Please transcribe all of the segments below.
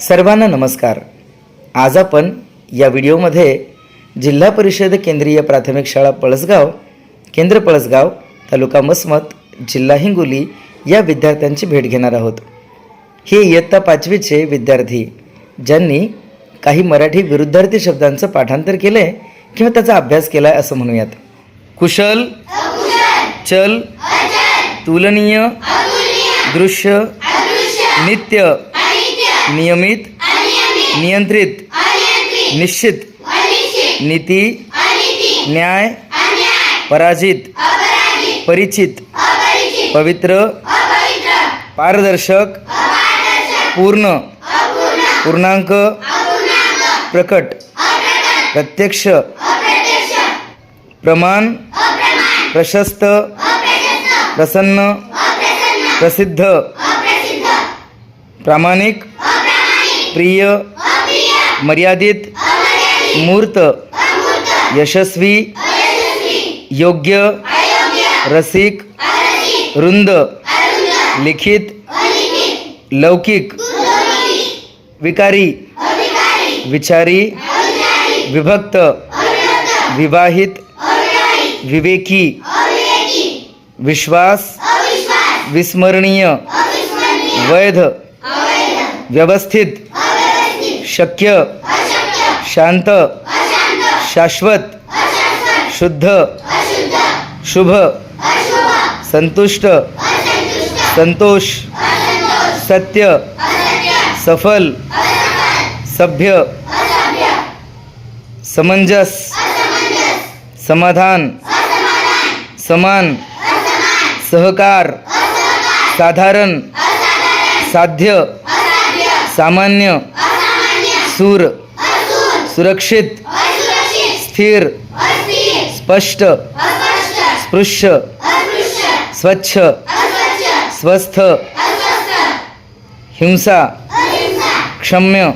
सर्वांना नमस्कार. आज आपण या व्हिडिओमध्ये जिल्हा परिषद केंद्रीय प्राथमिक शाळा पळसगाव केंद्र पळसगाव तालुका मसमत जिल्हा हिंगोली या विद्यार्थ्यांची भेट घेणार आहोत. हे इयत्ता पाचवीचे विद्यार्थी ज्यांनी काही मराठी विरुद्धार्थी शब्दांचं पाठांतर केलं आहे किंवा त्याचा अभ्यास केला आहे असं म्हणूयात. कुशल चल तुलनीय दृश्य नित्य नियमित नियंत्रित निश्चित नीती न्याय पराजित परिचित पवित्र पारदर्शक पूर्ण पूर्णांक प्रकट प्रत्यक्ष प्रमाण प्रशस्त प्रसन्न प्रसिद्ध प्रामाणिक प्रिय मर्यादित मूर्त यशस्वी योग्य रसिक रुंद लिखित लौकिक विकारी विचारी विभक्त विवाहित विवेकी विश्वास विस्मरणीय वैध व्यवस्थित शक्य शांत शाश्वत शुद्ध शुभ संतुष्ट संतोष सत्य सफल सभ्य समंजस समाधान समान सहकार साधारण साध्य सामान्य सूर सुरक्षित स्थिर स्पष्ट स्पृश्य स्वच्छ स्वस्थ हिंसा क्षम्य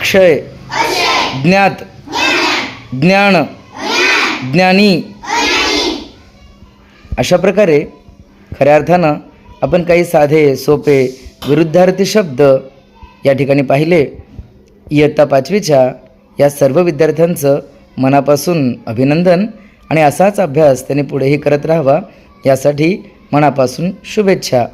क्षय ज्ञात ज्ञान ज्ञानी. अशा प्रकारे खऱ्या अर्थानं आपण काही साधे सोपे विरुद्धार्थी शब्द या ठिकाणी पाहिले. इयत्ता पाचवीच्या या सर्व विद्यार्थ्यांचं मनापासून अभिनंदन आणि असाच अभ्यास त्यांनी पुढेही करत राहावा यासाठी मनापासून शुभेच्छा.